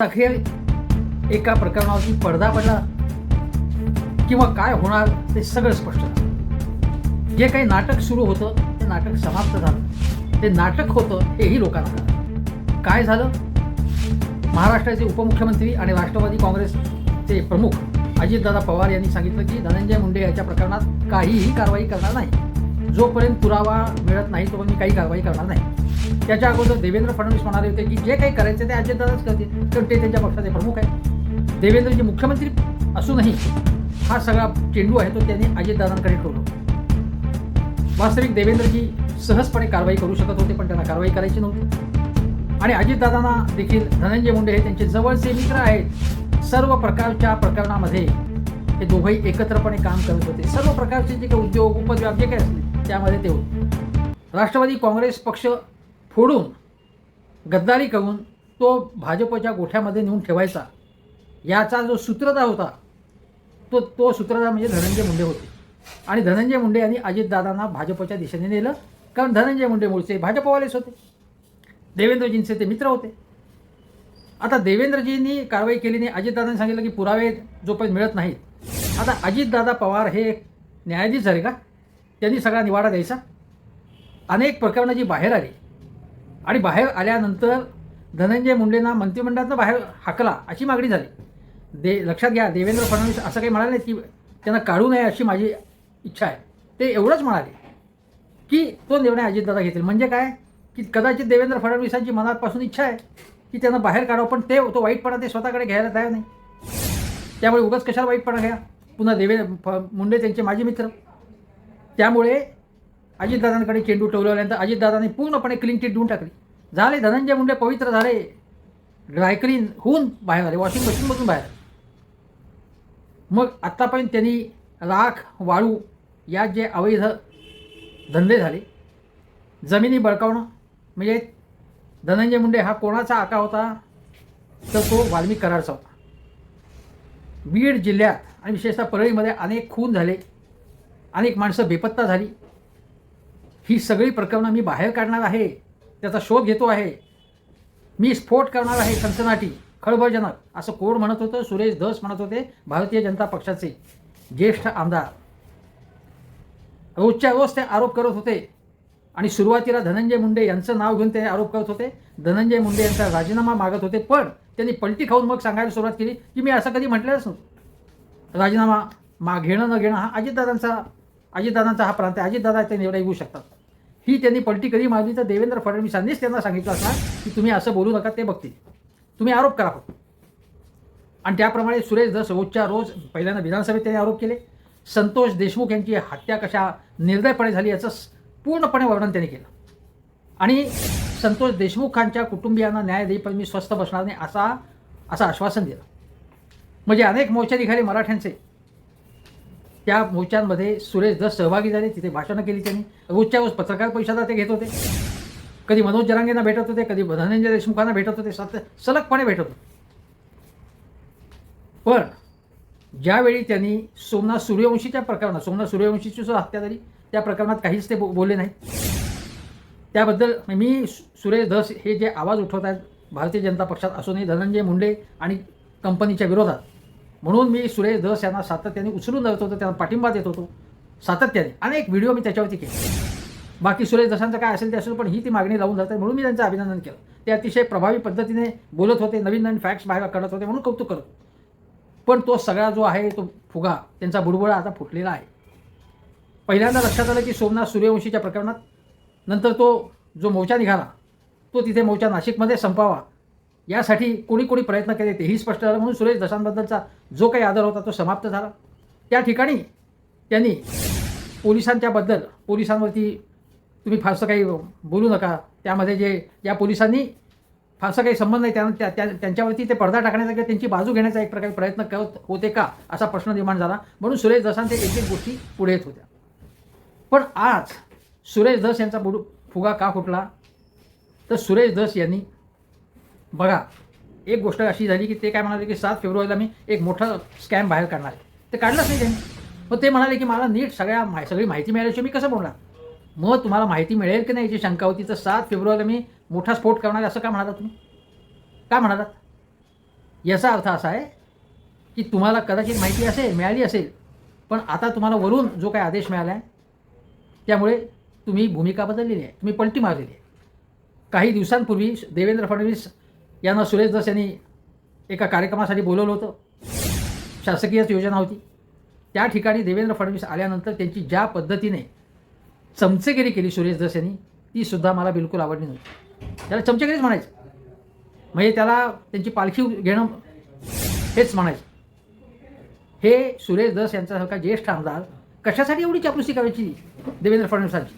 अखेर एका प्रकरणावरती पडदा पडला किंवा काय होणार ते सगळं स्पष्ट झालं. जे काही नाटक सुरू होतं ते नाटक समाप्त झालं. ते नाटक होतं हेही लोकांना कळलं. काय झालं? महाराष्ट्राचे उपमुख्यमंत्री आणि राष्ट्रवादी काँग्रेसचे प्रमुख अजितदादा पवार यांनी सांगितलं की धनंजय मुंडे याच्या प्रकरणात काहीही कारवाई करणार नाही. जोपर्यंत पुरावा मिळत नाही तोपर्यंत मी काही कारवाई करणार नाही. त्याच्या अगोदर देवेंद्र फडणवीस म्हणाले होते की जे काही करायचं ते अजितदादाच करतील. तर ते त्यांच्या पक्षाचे प्रमुख आहे देवेंद्रजी मुख्यमंत्री असूनही हा सगळा चेंडू आहे तो त्यांनी अजितदादांकडे ठेवला. वास्तविक देवेंद्रजी सहजपणे कारवाई करू शकत होते पण त्यांना कारवाई करायची नव्हती. आणि अजितदादांना देखील धनंजय मुंडे हे त्यांचे जवळचे मित्र आहेत. सर्व प्रकारच्या प्रकरणामध्ये हे दोघंही एकत्रपणे काम करत होते. सर्व प्रकारचे जे काही उद्योग उपद्योग जे काही असले त्यामध्ये ते होते. राष्ट्रवादी काँग्रेस पक्ष फोडून गद्दारी करून तो भाजपच्या गोठ्यामध्ये नेऊन ठेवायचा. याचा जो सूत्रधार होता तो तो सूत्रधार म्हणजे धनंजय मुंडे होते. आणि धनंजय मुंडे यांनी अजितदादांना भाजपच्या दिशेने नेलं. कारण धनंजय मुंडे मूळचे भाजपवालेच होते. देवेंद्रजींचे ते मित्र होते. आता देवेंद्रजींनी कारवाई केली नाही. अजितदादांनी सांगितलं की पुरावे जोपर्यंत मिळत नाहीत. आता अजितदादा पवार हे एक न्यायाधीश झाले का? त्यांनी सगळा निवाडा द्यायचा. अनेक प्रकरणं जी बाहेर आली आणि बाहेर आल्यानंतर धनंजय मुंडेंना मंत्रिमंडळातनं बाहेर हाकला अशी मागणी झाली. दे लक्षात घ्या देवेंद्र फडणवीस असं काही म्हणाले की त्यांना काढू नये अशी माझी इच्छा आहे. ते एवढंच म्हणाले की तो निर्णय अजितदादा घेतील. म्हणजे काय? की कदाचित देवेंद्र फडणवीसांची मनापासून इच्छा आहे की त्यांना बाहेर काढावं पण ते तो वाईटपणा ते स्वतःकडे घ्यायला तयार नाही. त्यामुळे उगाच कशाला वाईटपणा घ्या? पुन्हा देवे फ मुंडे त्यांचे माजी मित्र. त्यामुळे अजितदादांकडे चेंडू ठेवल्यानंतर अजितदादांनी पूर्णपणे क्लीन चिट देऊन टाकली. झाले धनंजय मुंडे पवित्र झाले. ड्रायक्लीन होऊन बाहेर आले वॉशिंग मशीनमधून बाहेर मग आत्तापर्यंत त्यांनी राख वाळू या जे अवैध धंदे झाले जमिनी बळकावणं म्हणजे धनंजय मुंडे हा कोणाचा आका होता? तर तो वाल्मिक करारचा होता. बीड जिल्ह्यात आणि विशेषतः परळीमध्ये अनेक खून झाले अनेक माणसं बेपत्ता झाली. ही सगळी प्रकरणं मी बाहेर काढणार आहे त्याचा शोध घेतो आहे. मी स्फोट करणार आहे सनसनाटी खळबळजनक असं कोण म्हणत होतं? सुरेश धस म्हणत होते भारतीय जनता पक्षाचे ज्येष्ठ आमदार. रोजच्या रोज ते आरोप करत होते. आणि सुरुवातीला धनंजय मुंडे यांचं नाव घेऊन ते आरोप करत होते. धनंजय मुंडे यांचा राजीनामा मागत होते पण त्यांनी पलटी खाऊन मग सांगायला सुरुवात केली की मी असं कधी म्हटलेलंच नव्हतं. राजीनामा मा घेणं न घेणं हा अजितदादांचा अजितदादांचा हा प्रांत आहे. अजितदादा ते निवडा येऊ शकतात. ही त्यांनी पलटी कधी मारली तर देवेंद्र फडणवीसांनीच त्यांना सांगितलं असणार की तुम्ही असं बोलू नका ते बघतील. तुम्ही आरोप करा फक्त. आणि त्याप्रमाणे सुरेश दस रोजच्या रोज पहिल्यांदा विधानसभेत त्यांनी आरोप केले. संतोष देशमुख यांची हत्या कशा निर्दयपणे झाली याचं पूर्णपणे वर्णन त्यांनी केलं. आणि संतोष देशमुखांच्या कुटुंबियांना न्याय देईपर्यंत मी स्वस्थ बसणार नाही असा असं आश्वासन दिलं. म्हणजे अनेक मोर्चे निघाले मराठ्यांचे त्या मोर्चांमध्ये सुरेश दस सहभागी झाले तिथे भाषणं केली त्यांनी. रोजच्या रोज पत्रकार परिषदा ते घेत होते. कधी मनोज जरांगेंना भेटत होते कधी धनंजय देशमुखांना भेटत होते सत सलगपणे भेटत होते. पण ज्यावेळी त्यांनी सोमनाथ सूर्यवंशीच्या प्रकरणात सोमनाथ सूर्यवंशीची सुद्धा हत्या झाली त्या प्रकरणात काहीच ते बो बोलले नाही. त्याबद्दल मी सुरेश धस हे जे आवाज उठवत आहेत भारतीय जनता पक्षात असूनही धनंजय मुंडे आणि कंपनीच्या विरोधात म्हणून मी सुरेश धस यांना सातत्याने उचलून धरत होतो त्यांना पाठिंबा देत होतो. सातत्याने. अनेक व्हिडिओ मी त्याच्यावरती केले. बाकी सुरेश धसांचं काय असेल ते असेल पण ही ती मागणी लावून जाते म्हणून मी त्यांचं अभिनंदन केलं. ते अतिशय प्रभावी पद्धतीने बोलत होते नवीन नवीन फॅक्ट्स बाहेर काढत होते म्हणून कौतुक करत पण तो सगळा जो आहे तो फुगा त्यांचा बुडबुडा आता फुटलेला आहे. पहिल्यांदा लक्षात आलं की सोमनाथ सूर्यवंशीच्या प्रकरणात नंतर तो जो मोर्चा निघाला तो तिथे मोर्चा नाशिकमध्ये संपावा. यासाठी कोणी कोणी प्रयत्न केले तेही स्पष्ट झालं. म्हणून सुरेश दसांबद्दलचा जो काही आदर होता तो समाप्त झाला. त्या ठिकाणी त्यांनी पोलिसांच्याबद्दल पोलिसांवरती तुम्ही फारसं काही बोलू नका. त्यामध्ये जे या पोलिसांनी फारसा काही संबंध नाही. त्यांना त्या त्या- त्यांच्यावरती ते पडदा टाकण्याचा किंवा त्यांची बाजू घेण्याचा एक प्रकारे प्रयत्न करत होते का? असा प्रश्न निर्माण झाला. म्हणून सुरेश दसांचे एक एक गोष्टी पुढे येत होत्या. पण आज सुरेश दस यांचा बुड फुगा का फुटला? तर सुरेश दस यांनी बघा एक गोष्ट अशी झाली की ते काय म्हणाले की सात फेब्रुवारीला मी एक मोठा स्कॅम बाहेर काढणार आहे. ते काढलंच नाही त्यांनी. मग ते म्हणाले की मला नीट सगळ्या मा सगळी माहिती मिळाल्याशिवाय मी कसं बोलणार? मग तुम्हाला माहिती मिळेल की नाही याची शंका होती? तर सात फेब्रुवारीला मी मोठा स्फोट करणार आहे असं का म्हणाला तुम्ही? का म्हणालात याचा अर्थ असा आहे की तुम्हाला कदाचित माहिती असेल मिळाली असेल पण आता तुम्हाला वरून जो काय आदेश मिळाला आहे त्यामुळे तुम्ही भूमिका बदललेली आहे. तुम्ही पलटी मारलेली आहे. काही दिवसांपूर्वी देवेंद्र फडणवीस यांना सुरेश दस यांनी एका कार्यक्रमासाठी बोलवलं होतं. शासकीयच योजना होती. त्या ठिकाणी देवेंद्र फडणवीस आल्यानंतर त्यांची ज्या पद्धतीने चमचेगिरी केली सुरेश दस यांनी ती सुद्धा मला बिलकुल आवडली नव्हती. त्याला चमचेगिरीच म्हणायचं. म्हणजे त्याला त्यांची पालखी घेणं हेच म्हणायचं. हे सुरेश दस यांच्यासारखा ज्येष्ठ आमदार कशासाठी एवढी चापलुसी करायची देवेंद्र फडणवीसांची?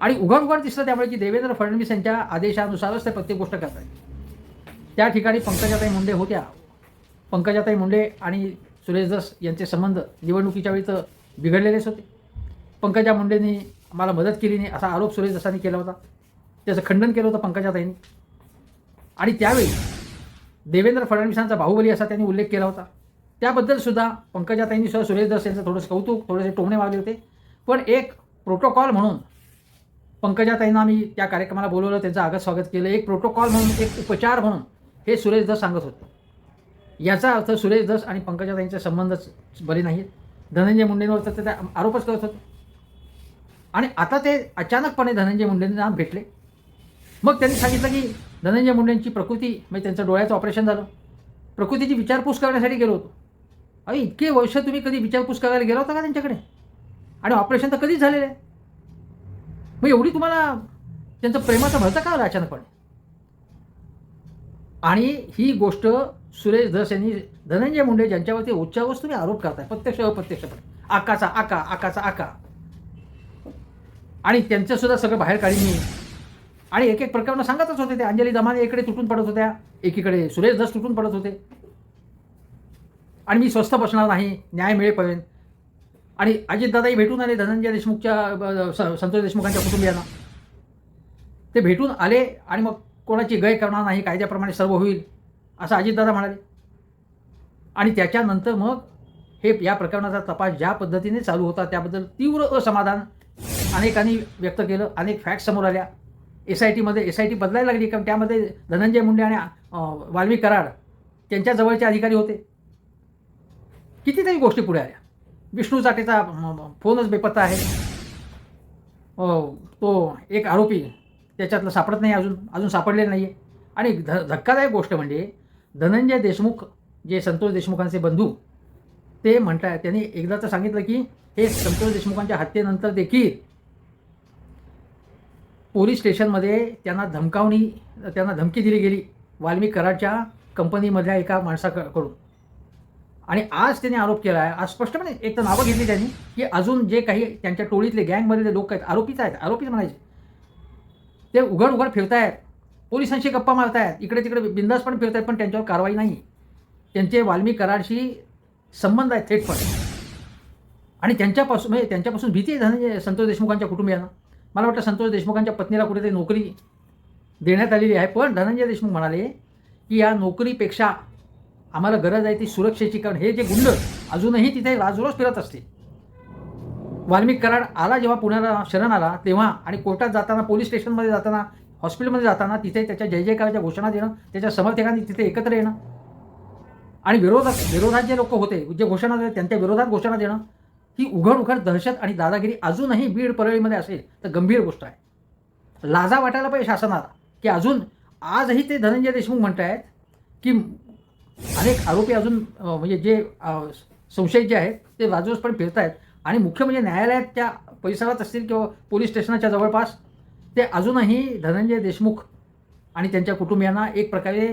आणि उघड उघड दिसलं त्यामुळे की देवेंद्र फडणवीस यांच्या आदेशानुसारच ते प्रत्येक गोष्ट करतात त्या ठिकाणी पंकजाताई मुंडे होत्या. पंकजाताई मुंडे आणि सुरेश दस यांचे संबंध निवडणुकीच्या वेळी तर बिघडलेलेच होते. पंकजा मुंडेंनी मला मदत केली नाही असा आरोप सुरेश दसांनी केला होता. त्याचं खंडन केलं होतं पंकजाताईंनी. आणि त्यावेळी देवेंद्र फडणवीसांचा बाहुबली असा त्यांनी उल्लेख केला होता. त्याबद्दल सुद्धा पंकजाताईंनी सुद्धा सुरेश दस यांचं थोडंसं कौतुक थोडेसे टोमणे मागले होते. पण एक प्रोटोकॉल म्हणून पंकजाताईंना आम्ही त्या कार्यक्रमाला बोलवलं त्यांचं आगत स्वागत केलं. एक प्रोटोकॉल म्हणून एक उपचार म्हणून हे सुरेश दस सांगत होते. याचा अर्थ सुरेश दस आणि पंकजाताईंचे संबंधच बरे नाहीत. धनंजय मुंडेंवर तर ते आरोपच करत होते. आणि आता ते अचानकपणे धनंजय मुंडेंना भेटले. मग त्यांनी सांगितलं की धनंजय मुंडेंची प्रकृती म्हणजे त्यांचं डोळ्याचं ऑपरेशन झालं. प्रकृतीची विचारपूस करण्यासाठी गेलो होतो. अरे इतके वर्ष तुम्ही कधी विचारपूस करायला गेला होता का त्यांच्याकडे? आणि ऑपरेशन तर कधीच झालेलं आहे. मग एवढी तुम्हाला त्यांचं प्रेमाचं भरतं का आलं अचानकपणे? आणि ही गोष्ट सुरेश धस यांनी धनंजय मुंडे ज्यांच्यावरती उच्चावच तुम्ही आरोप करताय प्रत्यक्ष अप्रत्यक्षपणे आकाचा आका आकाचा आका. आणि त्यांचं सुद्धा सगळं बाहेर काढीन मी. आणि एक एक प्रकरणं सांगतच होते ते. अंजली दमाने इकडे तुटून पडत होत्या एकीकडे सुरेश धस तुटून पडत होते. आणि मी स्वस्थ बसणार नाही न्याय मिळेपर्यंत. आणि अजितदादाही भेटून आले धनंजय देशमुखच्या संतोष देशमुखांच्या कुटुंबियांना. ते भेटून आले आणि मग कोणाची गय करणार नाही कायद्याप्रमाणे सर्व होईल असं अजितदादा म्हणाले. आणि त्याच्यानंतर मग हे या प्रकरणाचा तपास ज्या पद्धतीने चालू होता त्याबद्दल तीव्र असमाधान अनेकांनी व्यक्त केलं. अनेक फॅक्ट समोर आल्या. एस आय टीमध्ये एस आय टी बदलायला लागली. कारण त्यामध्ये धनंजय मुंडे आणि वाल्मी कराड त्यांच्या जवळचे अधिकारी होते. कितीतरी गोष्टी पुढे आल्या. विष्णू जाटेचा फोनच बेपत्ता आहे. तो एक आरोपी त्याच्यातलं सापडत नाही अजून अजून सापडलेलं नाही आहे आणि ध धक्कादायक गोष्ट म्हणजे धनंजय देशमुख जे संतोष देशमुखांचे बंधू ते म्हणताय त्यांनी एकदा तर सांगितलं की हे संतोष देशमुखांच्या हत्येनंतर देखील पोलीस स्टेशनमध्ये त्यांना धमकावणी त्यांना धमकी दिली गेली वाल्मी कराडच्या कंपनीमधल्या एका माणसाकडून. आणि आज त्यांनी आरोप केला आहे आज स्पष्टपणे एक तर नावं घेतली त्यांनी की अजून जे काही त्यांच्या टोळीतले गँगमधले लोक आहेत आरोपीच आहेत आरोपीच म्हणायचे. ते उघड उघड फिरतायत. पोलिसांशी गप्पा मारतायत. इकडे तिकडे बिंदास पण फिरतायत पण त्यांच्यावर कारवाई नाही. त्यांचे वाल्मी कराडशी संबंध आहेत थेटपण. आणि त्यांच्यापासून म्हणजे त्यांच्यापासून भीती आहे संतोष देशमुखांच्या कुटुंबियांना. मला वाटतं संतोष देशमुखांच्या पत्नीला कुठेतरी नोकरी देण्यात आलेली आहे. पण धनंजय देशमुख म्हणाले की या नोकरीपेक्षा आम्हाला गरज आहे ती सुरक्षेची. कारण हे जे गुंड अजूनही तिथे राजरोज फिरत असते वाल्मिक कराड आला जेव्हा पुण्याला शरण आला तेव्हा आणि कोर्टात जाताना पोलीस स्टेशनमध्ये जाताना हॉस्पिटलमध्ये जाताना तिथे त्याच्या जय जयकाराच्या घोषणा देणं त्याच्या समर्थकांनी तिथे एकत्र येणं. आणि विरोधात विरोधात जे लोक होते जे घोषणा देत त्यांच्या विरोधात घोषणा देणं ही उघड उघड दहशत आणि दादागिरी अजूनही बीड परळीमध्ये असेल तर गंभीर गोष्ट आहे. लाजा वाटायला पाहिजे शासनाला की अजून आजही ते धनंजय देशमुख म्हणत आहेत की अनेक आरोपी अजून म्हणजे जे संशयित जे आहेत ते राजरोसपणे फिरत आहेत आणि मुख्य म्हणजे न्यायालयात त्या परिसरात असतील किंवा पोलीस स्टेशनाच्या जवळपास ते अजूनही धनंजय देशमुख आणि त्यांच्या कुटुंबियांना एक प्रकारे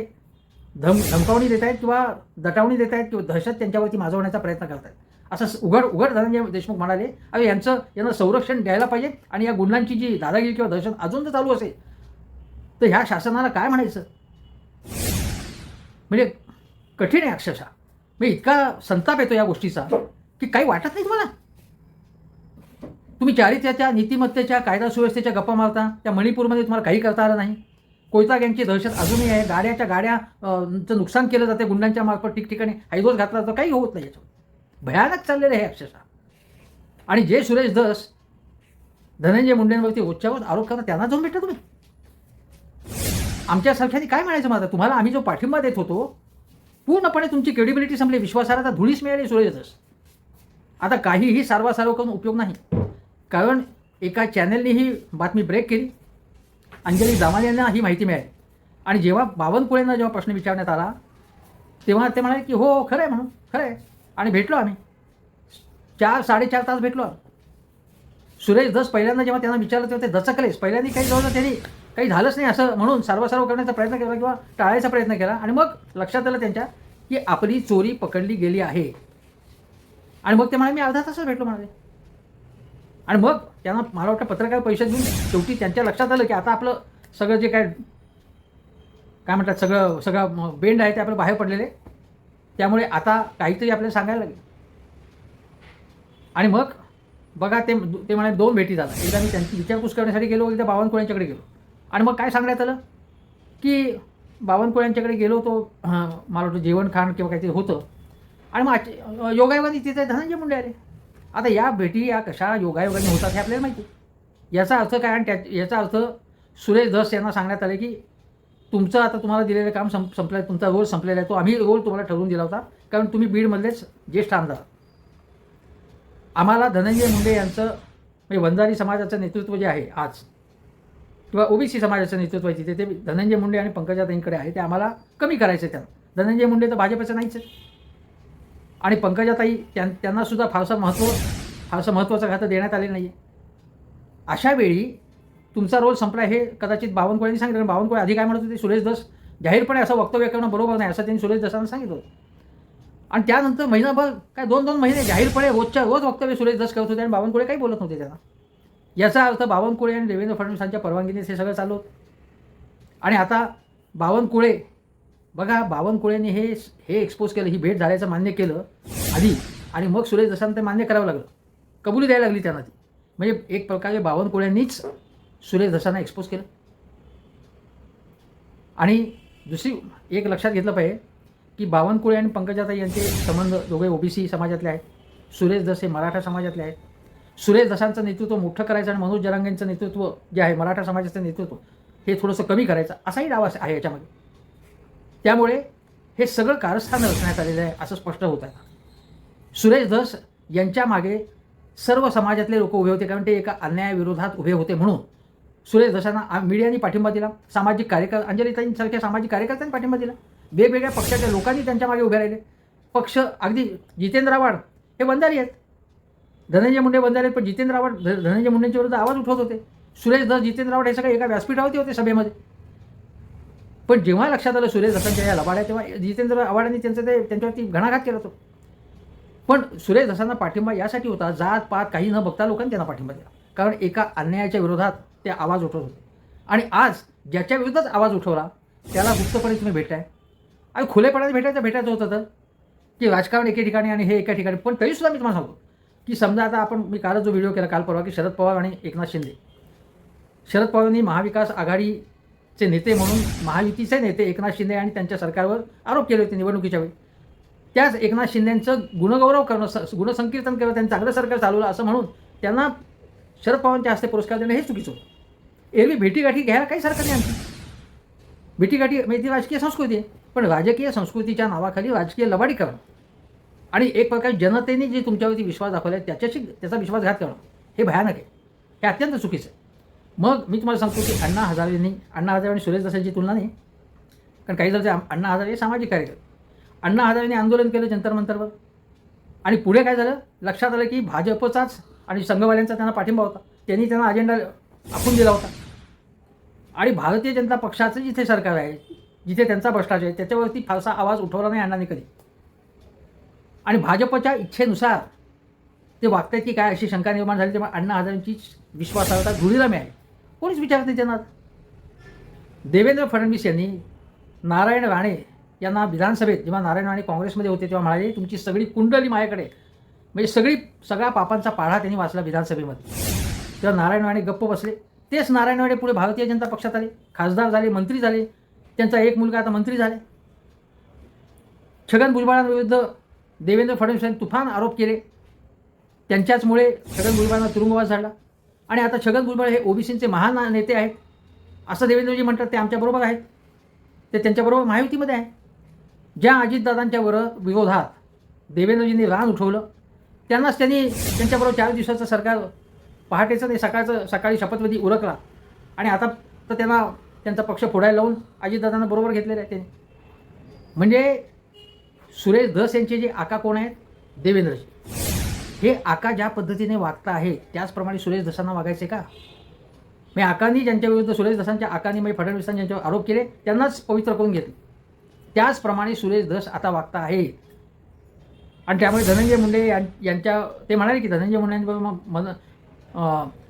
धम धमकावणी देत आहेत किंवा दटावणी देत आहेत किंवा दहशत त्यांच्यावरती माजवण्याचा प्रयत्न करत आहेत असं उघड उघड धनंजय देशमुख म्हणाले अरे यांचं यांना संरक्षण द्यायला पाहिजे आणि या गुंडांची जी दादागिरी किंवा दहशत अजून जर चालू असेल तर ह्या शासनाला काय म्हणायचं? म्हणजे कठीण आहे अक्षरशः. म्हणजे इतका संताप येतो या गोष्टीचा की काही वाटत नाही तुम्हाला? तुम्ही चारित्र्याच्या नीतिमत्तेच्या कायदा सुव्यवस्थेच्या गप्पा मारता त्या मणिपूरमध्ये तुम्हाला काही करता आलं नाही. कोयता गँगची दहशत अजूनही आहे. गाड्याच्या गाड्याचं चं नुकसान केलं जाते गुंडांच्या मार्फत ठिकठिकाणी. हैदोस घातला तर काही होत नाही याच्यावर. भयानक चाललेलं आहे अक्षरशः. आणि जे सुरेश धस धनंजय मुंडेंवरती उच्चावर आरोप करता त्यांना जाऊन भेटता तुम्ही. आमच्यासारख्यांनी काय म्हणायचं माझं तुम्हाला आम्ही जो पाठिंबा देत होतो पूर्णपणे तुमची क्रेडिबिलिटी संपली. विश्वासार्हता धुळीस मिळाली सुरेशच आता काहीही सारवासारव करून उपयोग नाही. कारण एका चॅनलने ही बातमी ब्रेक केली. अंजली दामाल यांना ही माहिती मिळाली. आणि जेव्हा बावनकुळेंना जेव्हा प्रश्न विचारण्यात आला तेव्हा ते म्हणाले की हो खरं आहे म्हणून खरं आहे आणि भेटलो आम्ही. चार साडेचार तास भेटलो सुरेश दस पहिल्यांदा जेव्हा त्यांना विचारलं तेव्हा ते दचकलेच. पहिल्यांदा काही जवळ त्यांनी काही झालंच नाही असं म्हणून सर्वसर्व करण्याचा प्रयत्न केला किंवा टाळायचा प्रयत्न केला. आणि मग लक्षात आलं त्यांच्या की आपली चोरी पकडली गेली आहे. आणि मग ते म्हणाले मी अर्धा तासच भेटलो म्हणाले. आणि मग त्यांना मला वाटतं पत्रकार परिषद घेऊन शेवटी त्यांच्या लक्षात आलं की आता आपलं सगळं जे काय काय म्हणतात सगळं सगळं बेंड आहे ते आपलं बाहेर पडलेले. त्यामुळे आता काहीतरी आपल्याला सांगायला लागेल. आणि मग बघा ते ते म्हणाले दोन भेटी झाल्या. एकदा मी त्यांची विचारपूस करण्यासाठी गेलो एकदा बावनकुळ्यांच्याकडे गेलो. आणि मग काय सांगण्यात आलं? की बावनकुळ्यांच्याकडे गेलो तो हां, मला वाटतं जेवण खाण किंवा काहीतरी होतं. आणि मग आजचे- योगायोगाने तिथे धनंजय मुंडे आले. आता या भेटी या कशा योगायोगाने होतात हे आपल्याला माहिती याचा अर्थ काय आणि त्या याचा अर्थ सुरेश धस यांना सांगण्यात आले की तुमचं आता तुम्हाला दिलेलं काम संप संपलं तुमचा रोल संपलेला आहे. तो आम्ही रोल तुम्हाला ठरवून दिला होता. कारण तुम्ही बीडमधलेच ज्येष्ठ आमदार. आम्हाला धनंजय मुंडे यांचं म्हणजे वंजारी समाजाचं नेतृत्व जे आहे आज किंवा ओबीसी समाजाचं नेतृत्व आहे तिथे ते धनंजय मुंडे आणि पंकजाताईंकडे आहे. ते आम्हाला कमी करायचं आहे त्यांना धनंजय मुंडे तर भाजपचं नाहीच आहे आणि पंकजाताई त्यां त्यांनासुद्धा फारसं महत्त्व फारसं महत्त्वाचं खातं देण्यात आले नाही आहे अशा वेळी तुमचा रोल संपला हे कदाचित बावनकुळेंनी सांगितलं बावनकुळे आधी काय म्हणत होते सुरेश दस जाहीरपणे असं वक्तव्य करणं बरोबर नाही असं त्यांनी सुरेश दसांना सांगितलं होतं. आणि त्यानंतर महिनाभर काय दोन दोन महिने जाहीरपणे रोजच्या रोज वक्तव्य सुरेश दस करत होते आणि बावनकुळे काही बोलत नव्हते त्यांना. याचा अर्थ बावनकुळे आणि देवेंद्र फडणवीसांच्या परवानगीने हे सगळं चालू होतं. आणि आता बावनकुळे बघा बावनकुळेने हे हे एक्सपोज केलं ही भेट झाल्याचं मान्य केलं आधी. आणि मग सुरेश दसांना ते मान्य करावं लागलं. कबुली द्यायला लागली त्यांना ती. म्हणजे एक प्रकारे बावनकुळ्यांनीच सुरेश दसांना एक्सपोज केलं. आणि दुसरी एक लक्षात घेतलं पाहिजे की बावनकुळे आणि पंकजाताई यांचे संबंध दोघे ओबीसी समाजातले आहेत. सुरेश दस हे मराठा समाजातले आहेत. सुरेश दसांचं नेतृत्व मोठं करायचं आणि मनोज जरांगेंचं नेतृत्व जे आहे मराठा समाजाचं नेतृत्व हे थोडंसं कमी करायचं. असाही डाव आहे याच्यामध्ये. त्यामुळे हे सगळं कारस्थान रचण्यात आलेलं आहे असं स्पष्ट होत आहे. सुरेश धस यांच्या मागे सर्व समाजातले लोक उभे होते कारण ते एका अन्यायाविरोधात उभे होते म्हणून. सुरेश धसांना मीडियाने पाठिंबा दिला सामाजिक कार्यकर अंजलीताईंसारख्या सामाजिक कार्यकर्त्यांनी पाठिंबा दिला. वेगवेगळ्या पक्षाच्या लोकांनी त्यांच्या मागे उभे राहिले. पक्ष अगदी जितेंद्र आव्हाड हे बंधारी आहेत. धनंजय मुंडे बंधारे आहेत पण जितेंद्र आव्हाड धनंजय मुंडेंच्या विरुद्ध आवाज उठवत होते. सुरेश धस जितेंद्र आव्हाड हे सगळे एका व्यासपीठावरती होते सभेमध्ये. पण जेव्हा लक्षात आलं सुरेश दसांच्या या लबाड्या तेव्हा जितेंद्र आव्हाडांनी त्यांचं ते त्यांच्यावरती घणाघात केला तो. पण सुरेश दसांना पाठिंबा यासाठी होता जात पात काही न बघता लोकांनी त्यांना पाठिंबा दिला. कारण एका अन्यायाच्या विरोधात ते आवाज उठवत होते. आणि आज ज्याच्या विरुद्धच आवाज उठवला त्याला गुप्तपणे तुम्ही भेटाय आणि खुलेपणाने भेटायचं भेटायचं होतं तर? की राजकारण एके ठिकाणी आणि हे एका ठिकाणी. पण तरीसुद्धा मी तुम्हाला सांगतो की समजा आता आपण मी कालच जो व्हिडिओ केला काल परवा की शरद पवार आणि एकनाथ शिंदे. शरद पवारांनी महाविकास आघाडी चे नेते म्हणून महायुतीचे नेते एकनाथ शिंदे आणि त्यांच्या सरकारवर आरोप केले होते निवडणुकीच्या वेळी. त्याच एकनाथ शिंदेंचं गुणगौरव करणं स गुणसंकीर्तन करणं त्यांनी चांगलं सरकार चालवलं असं म्हणून त्यांना शरद पवारांच्या हस्ते पुरस्कार देणं हे चुकीचं होतं. एरवी भेटीगाठी घ्यायला काही सरकार नाही आमची. भेटीगाठी म्हणजे ती राजकीय संस्कृती आहे पण राजकीय संस्कृतीच्या नावाखाली राजकीय लबाडी करणं आणि एक प्रकारे जनतेने जे तुमच्यावरती विश्वास दाखवला आहे त्याच्याशी त्याचा विश्वासघात करणं हे भयानक आहे. हे अत्यंत चुकीचं आहे. मग मी तुम्हाला सांगतो की अण्णा हजारेंनी अण्णा हजारे आणि सुरेश दसांची तुलना नाही. कारण काही जर ते अण्णा हजारे हे सामाजिक कार्यकर्ते. अण्णा हजारेंनी आंदोलन केलं जंतर मंतरवर आणि पुढे काय झालं? लक्षात आलं की भाजपचाच आणि संघवाल्यांचा त्यांना पाठिंबा होता. त्यांनी त्यांना अजेंडा आखून दिला होता. आणि भारतीय जनता पक्षाचं जिथे सरकार आहे जिथे त्यांचा भ्रष्टाचार आहे त्याच्यावरती फारसा आवाज उठवला नाही अण्णांनी कधी. आणि भाजपच्या इच्छेनुसार ते वागतायत की काय अशी शंका निर्माण झाली तेव्हा अण्णा हजारेंची विश्वासार्हता धुळीला मिळाली. कोणीच विचारत नाही त्यांना. देवेंद्र फडणवीस यांनी नारायण राणे यांना विधानसभेत जेव्हा नारायण राणे काँग्रेसमध्ये होते तेव्हा म्हणाले तुमची सगळी कुंडली माझ्याकडे म्हणजे सगळी सगळ्या पापांचा पाढा त्यांनी वाचला विधानसभेमध्ये. तेव्हा नारायण राणे गप्प बसले. तेच नारायण राणे पुढे भारतीय जनता पक्षात आले. खासदार झाले मंत्री झाले. त्यांचा एक मुलगा आता मंत्री झाले. छगन भुजबळांविरुद्ध देवेंद्र फडणवीस यांनी तुफान आरोप केले. त्यांच्याचमुळे छगन भुजबळांना तुरुंगवास झाला. आणि आता छगन भुजबळ हे ओबीसींचे महान नेते आहेत. असं देवेंद्रजी म्हणतात ते आमच्याबरोबर आहेत. ते त्यांच्याबरोबर महायुतीमध्ये आहे. ज्या अजितदादांच्या वर विरोधात देवेंद्रजींनी रान उठवलं त्यांनाच त्यांनी त्यांच्याबरोबर चार दिवसाचं सरकार पहाटेचं ते सकाळचं सकाळी शपथविधी उरकला. आणि आता तर त्यांना त्यांचा पक्ष फोडायला लावून अजितदादांना बरोबर घेतलेलं आहे त्यांनी. म्हणजे सुरेश धस यांचे जे आका कोण आहेत देवेंद्रजी. हे आका ज्या पद्धतीने वागता आहे त्याचप्रमाणे सुरेश दसांना वागायचे का? मी आकांनी ज्यांच्या विरुद्ध सुरेश दसांच्या आकांनी म्हणजे फडणवीसांनी ज्यांच्यावर आरोप केले त्यांनाच पवित्र करून घेतले. त्याचप्रमाणे सुरेश दस आता वागता आहे. आणि त्यामुळे धनंजय मुंडे यां- यांच्या ते म्हणाले की धनंजय मुंडेंबरोबर मग मन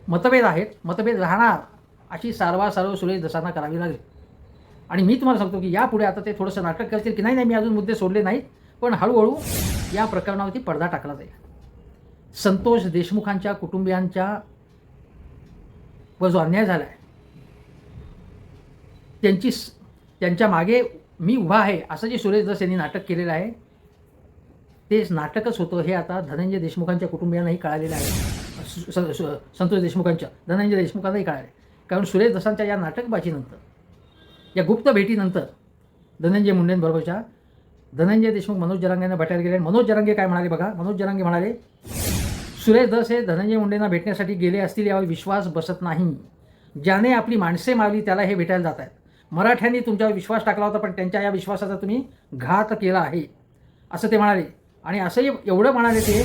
मतभेद आहेत. मतभेद राहणार अशी सारवासारव सुरेश दसांना करावी लागेल. आणि मी तुम्हाला सांगतो की यापुढे आता ते थोडंसं नाटक करतील की नाही नाही मी अजून मुद्दे सोडले नाहीत. पण हळूहळू या प्रकरणावरती पडदा टाकला जाईल. संतोष देशमुखांच्या कुटुंबियांच्या वर जो अन्याय झाला आहे त्यांची त्यांच्या मागे मी उभा आहे असं जे सुरेश दस यांनी नाटक केलेलं आहे तेच नाटकच होतं हे आता धनंजय देशमुखांच्या कुटुंबियांनाही कळालेलं आहे. संतोष देशमुखांच्या धनंजय देशमुखांनाही कळाले कारण सुरेश दसांच्या या नाटकबाजीनंतर या गुप्त भेटीनंतर धनंजय मुंडेंबरोबरच्या धनंजय देशमुख मनोज जरांगेंना भेटायला गेले. मनोज जरांगे काय म्हणाले बघा? मनोज जरांगे म्हणाले सुरेश धस हे धनंजय मुंडेंना भेटण्यासाठी गेले असतील यावर विश्वास बसत नाही. ज्याने आपली माणसे मारली त्याला हे भेटायला जात आहेत. मराठ्यांनी तुमच्यावर विश्वास टाकला होता पण त्यांच्या या विश्वासाचा तुम्ही घात केला आहे. असं ते म्हणाले. आणि असंही एवढं म्हणाले ते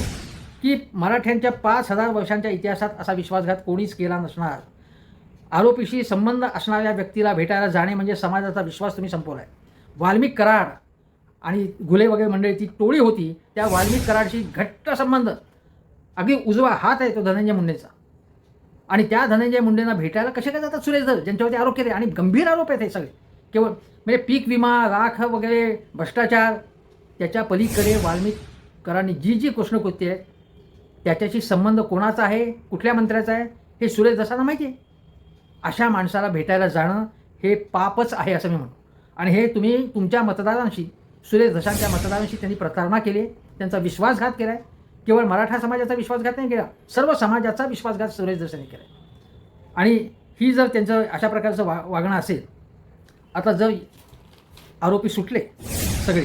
की मराठ्यांच्या पाच हजार वर्षांच्या इतिहासात असा विश्वासघात कोणीच केला नसणार. आरोपीशी संबंध असणाऱ्या व्यक्तीला भेटायला जाणे म्हणजे समाजाचा विश्वास तुम्ही संपवला आहे वाल्मिक कराड आणि गुले वगैरे मंडळी ती टोळी होती. त्या वाल्मिक कराडशी घट्ट संबंध अगदी उजवा हात आहे तो धनंजय मुंडेचा. आणि त्या धनंजय मुंडेंना भेटायला कसे काय जातात सुरेश धर ज्यांच्यावरती आरोप केले आणि गंभीर आरोप आहेत हे सगळे. केवळ म्हणजे पीक विमा राख वगैरे भ्रष्टाचार त्याच्या पलीकडे वाल्मिकरांनी जी जी कृष्ण कृष्णकृत्य आहेत त्याच्याशी संबंध कोणाचा आहे कुठल्या मंत्र्याचा आहे हे सुरेश दसांना माहिती आहे. अशा माणसाला भेटायला जाणं हे पापच आहे असं मी म्हणतो. आणि हे तुम्ही तुमच्या मतदारांशी सुरेश दशांच्या मतदारांशी त्यांनी प्रतारणा केली आहे त्यांचा विश्वासघात केला आहे केवळ मराठा समाजाचा विश्वासघात नाही केला सर्व समाजाचा विश्वासघात सुरेश दर्शनी केला आणि ही जर त्यांचं अशा प्रकारचं वा वागणं असेल आता जर आरोपी सुटले सगळे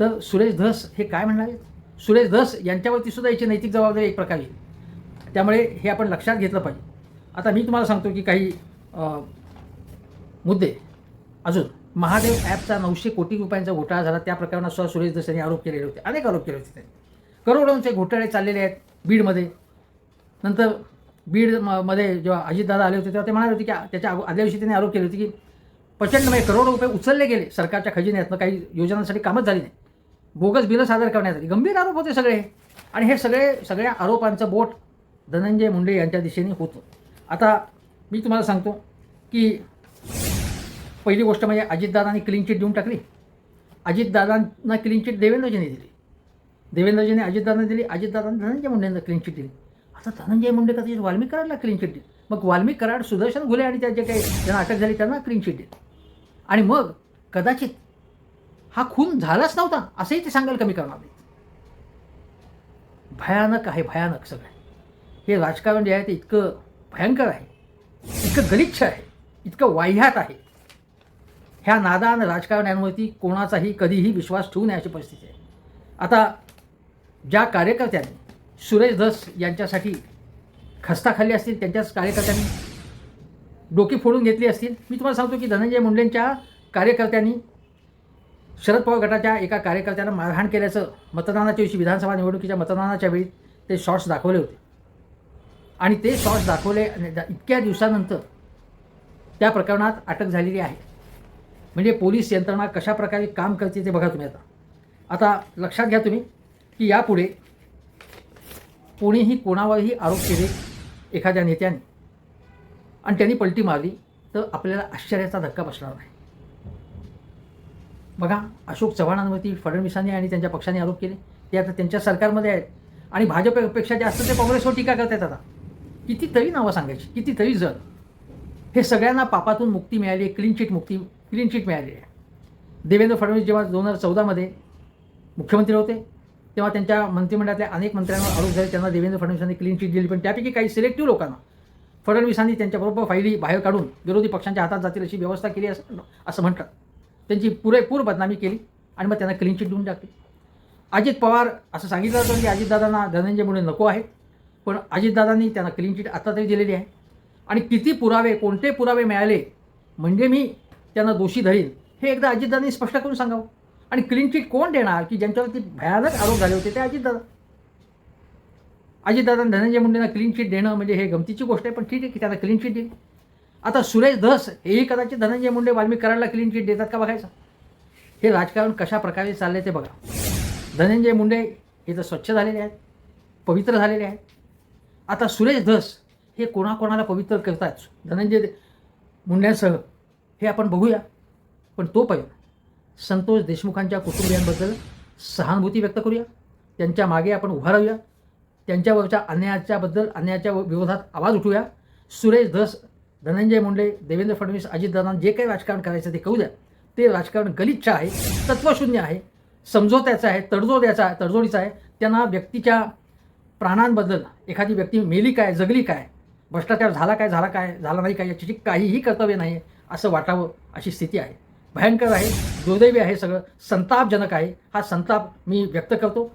तर सुरेश धस हे काय म्हणणार सुरेश धस यांच्यावरती सुद्धा याची नैतिक जबाबदारी एक प्रकारे त्यामुळे हे आपण लक्षात घेतलं पाहिजे. आता मी तुम्हाला सांगतो की काही मुद्दे. अजून महादेव ॲपचा नऊशे कोटी रुपयांचा घोटाळा झाला त्या प्रकरणात सुद्धा सुरेश धस यांनी आरोप केलेले होते. अनेक आरोप केले होते त्यांनी. करोडोंचे घोटाळे चाललेले आहेत बीडमध्ये. नंतर बीड म- मध्ये जेव्हा अजितदादा आले होते तेव्हा ते म्हणाले होते की त्याच्या आदल्या दिवशी त्यांनी आरोप केले होते की प्रचंड म्हणजे करोडो रुपये उचलले गेले सरकारच्या खजिन्यातनं काही योजनांसाठी कामच झाली नाही. बोगस बिलं सादर करण्यात आली गंभीर आरोप होते सगळे आणि हे सगळे सगळ्या आरोपांचं बोट धनंजय मुंडे यांच्या दिशेने होतं. आता मी तुम्हाला सांगतो की पहिली गोष्ट म्हणजे अजितदादांनी क्लीन चिट देऊन टाकली. अजितदादांना क्लीन चिट देवेंद्रजींनी दिली. देवेंद्रजीने अजितदादांना दिली अजितदादांनी धनंजय मुंडेंना क्लीन चिट दिली. आता धनंजय मुंडे कदाचित वाल्मिक कराडला क्लीन चिट दिली. मग वाल्मिक कराड सुदर्शन घुले आणि त्या जे काही ज्यांना अटक झाली त्यांना क्लीन चिट दिली. आणि मग कदाचित हा खून झालाच नव्हता असंही ते सांगायला कमी करणार नाही भयानक आहे भयानक सगळं. हे राजकारण जे आहे ते इतकं भयंकर आहे इतकं गलिच्छ आहे इतकं वाह्यात आहे. ह्या नादान राजकारण्यांवरती कोणाचाही कधीही विश्वास ठेवू नये अशी परिस्थिती आहे. आता ज्या कार्यकर्त्यांनी सुरेश धस यांच्यासाठी खस्ता खाल्ली असतील त्यांच्याच कार्यकर्त्यांनी डोकी फोडून घेतली असतील मी तुम्हाला सांगतो की धनंजय मुंडेंच्या कार्यकर्त्यांनी शरद पवार गटाच्या एका कार्यकर्त्याला मारहाण केल्याचं मतदानाच्या दिवशी विधानसभा निवडणुकीच्या मतदानाच्या वेळी ते शॉर्ट्स दाखवले होते. आणि ते शॉर्ट्स दाखवले आणि इतक्या दिवसानंतर त्या प्रकरणात अटक झालेली आहे. म्हणजे पोलीस यंत्रणा कशा प्रकारे काम करते ते बघा तुम्ही आता. आता लक्षात घ्या तुम्ही की यापुढे कोणीही कोणावरही आरोप केले एखाद्या नेत्याने आणि त्यांनी पलटी मारली तर आपल्याला आश्चर्याचा धक्का बसणार नाही. बघा अशोक चव्हाणांवरती फडणवीसांनी आणि त्यांच्या पक्षाने आरोप केले. ते आता त्यांच्या सरकारमध्ये आहेत. आणि भाजपपेक्षा जास्त ते काँग्रेसवर टीका करतात आता. कितीतरी नावं सांगायची कितीतरी जण हे सगळ्यांना पापातून मुक्ती मिळाली आहे क्लीन चिट मुक्ती क्लीन चिट मिळाली आहे. देवेंद्र फडणवीस जेव्हा दोन हजार चौदामध्ये मुख्यमंत्री होते तेव्हा त्यांच्या मंत्रिमंडळातल्या अनेक मंत्र्यांवर आरोप झाले. त्यांना देवेंद्र फडणवीसांनी क्लीन चिट दिली पण त्यापैकी काही सिलेक्टिव्ह लोकांना फडणवीसांनी त्यांच्याबरोबर फायली बाहेर काढून विरोधी पक्षांच्या हातात जातील अशी व्यवस्था केली असं असं म्हणतात. त्यांची पुरेपूर बदनामी केली आणि मग त्यांना क्लीन चिट देऊन टाकली. अजित पवार असं सांगितलं होतं की अजितदादांना धनंजय मुंडे नको आहे पण अजितदादांनी त्यांना क्लीन चिट आता तरी दिलेली आहे. आणि किती पुरावे कोणते पुरावे मिळाले म्हणजे मी त्यांना दोषी धरीन हे एकदा अजितदादांनी स्पष्ट करून सांगावं. आणि क्लीन चिट कोण देणार की ज्यांच्यावरती भयानक आरोप झाले होते ते अजितदादा? अजितदादा धनंजय मुंडेंना क्लीन चिट देणं म्हणजे हे गमतीची गोष्ट आहे पण ठीक आहे की त्यांना क्लीन चिट देईल आता सुरेश धस हेही कदाचित धनंजय मुंडे वाल्मीकरांना क्लीन चिट देतात का बघायचं? हे राजकारण कशा प्रकारे चाललंय ते बघा. धनंजय मुंडे हे तर स्वच्छ झालेले आहेत पवित्र झालेले आहेत. आता सुरेश धस हे कोणाकोणाला पवित्र करतात धनंजय मुंड्यांसह हे आपण बघूया पण तो तोपर्यंत संतोष देशमुखांच्या कुटुंबियांबद्दल सहानुभूती व्यक्त करूया. त्यांच्या मागे आपण उभा राहूया. त्यांच्यावरच्या अन्यायाच्याबद्दल अन्यायाच्या विरोधात आवाज उठूया. सुरेश धस धनंजय मुंडे देवेंद्र फडणवीस अजितदादांना जे काही राजकारण करायचं ते करू द्या. ते राजकारण गलिच्छ आहे तत्वशून्य आहे समजोत्याचं आहे तडजोड याचा आहे तडजोडीचं आहे. त्यांना व्यक्तीच्या प्राणांबद्दल एखादी व्यक्ती मेली काय जगली काय भ्रष्टाचार झाला काय झाला काय झाला नाही काय याची काहीही कर्तव्य नाही असं वाटावं अशी स्थिती आहे. भयंकर आहे दुर्दैवी आहे सगळं संतापजनक आहे. हा संताप मी व्यक्त करतो.